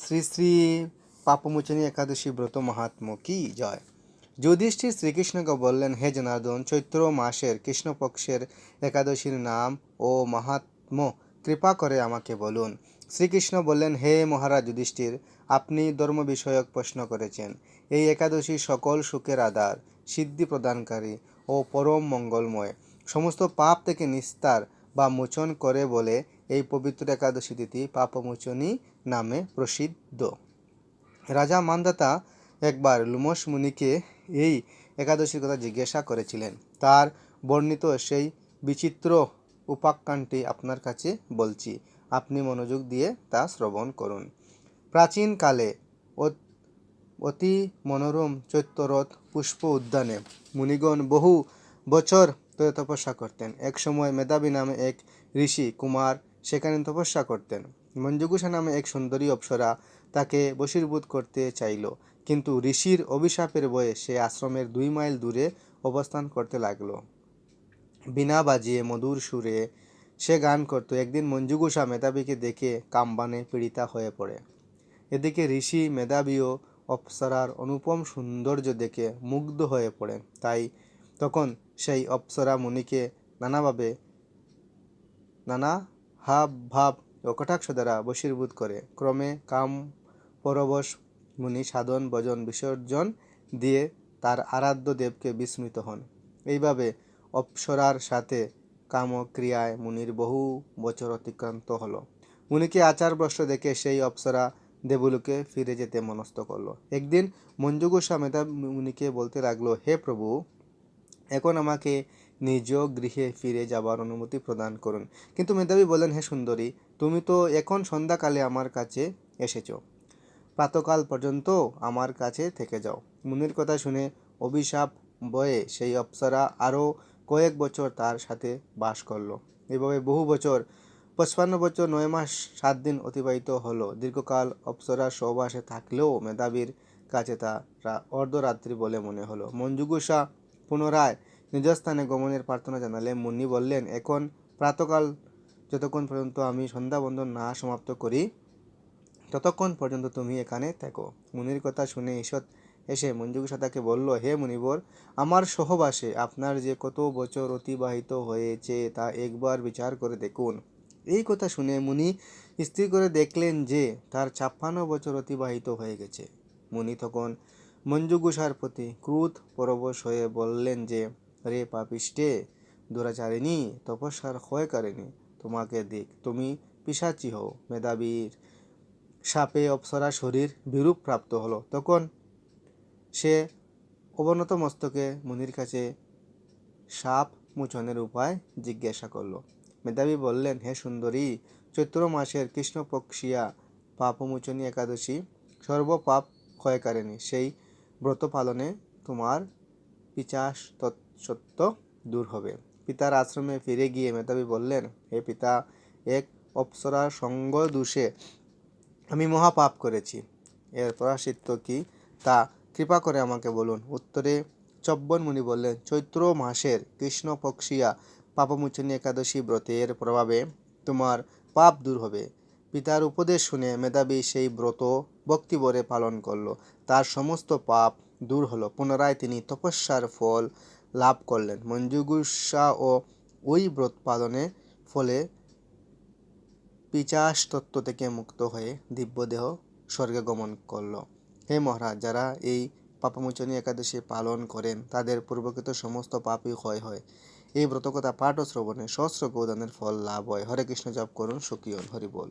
শ্রী শ্রী পাপমোচনী একাদশী ব্রত মাহাত্ম কি? জয়। যুধিষ্ঠির শ্রীকৃষ্ণকে বললেন, হে জনার্দন, চৈত্র মাসের কৃষ্ণপক্ষের একাদশীর নাম ও মাহাত্ম কৃপা করে আমাকে বলুন। শ্রীকৃষ্ণ বললেন, হে মহারাজ যুধিষ্ঠির, আপনি ধর্ম বিষয়ক প্রশ্ন করেছেন। এই একাদশী সকল সুখের আধার, সিদ্ধি প্রদানকারী ও পরম মঙ্গলময়। সমস্ত পাপ থেকে নিস্তার বা মোচন করে বলে এই পবিত্র একাদশী তিথি পাপমোচনী নামে প্রসিদ্ধ। রাজা মান্দাতা একবার লুমস মুনিকে এই একাদশীর কথা জিজ্ঞাসা করেছিলেন। তার বর্ণিত সেই বিচিত্র উপাখ্যানটি আপনার কাছে বলছি, আপনি মনোযোগ দিয়ে তা শ্রবণ করুন। প্রাচীনকালে অতি মনোরম চৈত্যরথ পুষ্প উদ্যানে মুনিগণ বহু বছর তপস্যা করতেন। এক সময় মেধাবী নামে এক ঋষি কুমার সেখানে তপস্যা করতেন। মঞ্জুগুষা নামে এক সুন্দরী অপ্সরা তাকে বশীভূত করতে চাইল। কিন্তু ঋষির অভিশাপের বয়ে সে আশ্রমের দুই মাইল দূরে অবস্থান করতে লাগল। বিনা বাজিয়ে মধুর সুরে সে গান করত। একদিন মঞ্জুগুষা মেধাবীকে দেখে কাম্বানে পীড়িতা হয়ে পড়ে। এদিকে ঋষি মেধাবী ও অপ্সরার অনুপম সৌন্দর্য দেখে মুগ্ধ হয়ে পড়ে। তাই তখন সেই অপ্সরা মুনিকে নানাভাবে নানা হাব ভাব ও কটাক্ষ দ্বারা বশীভূত করে। ক্রমে কাম, পরবশ, মুনি, সাধন, ভজন, বিসর্জন দিয়ে তার আরাধ্য দেবকে বিস্মৃত হন। এইভাবে অপ্সরার সাথে কামক্রিয়ায় মুনির বহু বছর অতিক্রান্ত হলো। মুনিকে আচার ভ্রষ্ট দেখে সেই অপ্সরা দেবলোকে ফিরে যেতে মনস্থ করল। একদিন মঞ্জুগোসা মেধা মুনিকে বলতে লাগল, হে প্রভু, এখন আমাকে নিজ গৃহে ফিরে যাবার অনুমতি প্রদান করুন। কিন্তু মেধাবী বলেন হে সুন্দরী তুমি তো এখন সন্ধ্যাকালে আমার কাছে এসেছ। প্রাতকাল পর্যন্ত আমার কাছে থেকে যাও। মুনির কথা শুনে অভিশাপ বয়ে সেই অপ্সরা আরও কয়েক বছর তার সাথে বাস করল। এভাবে বহু বছর, পঁচপান্ন বছর, নয় মাস, সাত দিন অতিবাহিত হলো। দীর্ঘকাল অপ্সরা সহবাসে থাকলেও মেধাবীর কাছে তারা অর্ধরাত্রি বলে মনে হলো। মঞ্জুগুষা পুনরায় নিজ স্থানে গমনের প্রার্থনা জানালে মুন্নি বললেন, এখন প্রাতকাল যতক্ষণ পর্যন্ত আমি সন্ধ্যাবন্দন না সমাপ্ত করি, ততক্ষণ পর্যন্ত তুমি এখানে থেকো। মুনির কথা শুনে ঈষৎ এসে মঞ্জুগুষা তাকে বলল, হে মুনিবর, আমার সহবাসে আপনার যে কত বছর অতিবাহিত হয়েছে তা একবার বিচার করে দেখুন। এই কথা শুনে মুনি স্থির করে দেখলেন যে তার ছাপ্পান্ন বছর অতিবাহিত হয়ে গেছে। মুনি তখন মঞ্জুগুষার প্রতি ক্রোধ পরবশ হয়ে বললেন যে, রে পাপিষ্টে, দুরাচারিণী, তপস্যার ক্ষয় করেনি তোমাকে দিক। তুমি পিসাচি হও, মেধাবীর সাপে অপ্সরা শরীর বিরূপ প্রাপ্ত হলো। তখন সে অবনত মস্তকে মুনির কাছে সাপ মোচনের উপায় জিজ্ঞাসা করল। মেধাবী বললেন, হে সুন্দরী, চৈত্র মাসের কৃষ্ণপক্ষিয়া পাপমোচনী একাদশী সর্বপাপ ক্ষয়কারিণী। সেই ব্রত পালনে তোমার পিচাস সত্য দূর হবে। পিতার আশ্রমে ফিরে গিয়ে মেধাবী বললেন, হে পিতা, এক অপ্সরার সঙ্গ দোষে আমি মহাপাপ করেছি। এর প্রায়শ্চিত্ত কি? তা কৃপা করে আমাকে বলুন। উত্তরে চব্বন মুনি বললেন, চৈত্র মাসের কৃষ্ণপক্ষিয়া পাপমোচনী একাদশী ব্রতের প্রভাবে তোমার পাপ দূর হবে। পিতার উপদেশ শুনে মেধাবী সেই ব্রত ভক্তিভরে পালন করল। তার সমস্ত পাপ দূর হলো। পুনরায় তিনি তপস্যার ফল লাভ করলেন। মঞ্জুগুসা ও ওই ব্রত পালনে ফলে পিচাস তত্ত্ব থেকে মুক্ত হয়ে দিব্যদেহ স্বর্গে গমন করল। হে মহারাজ, যারা এই পাপমোচনী একাদশী পালন করেন, তাদের পূর্বকৃত সমস্ত পাপই ক্ষয় হয়। এই ব্রতকথা পাঠ ও শ্রবণে সহস্র গৌদানের ফল লাভ হয়। হরে কৃষ্ণ, জপ করুন সুখিয়ন হরি বল।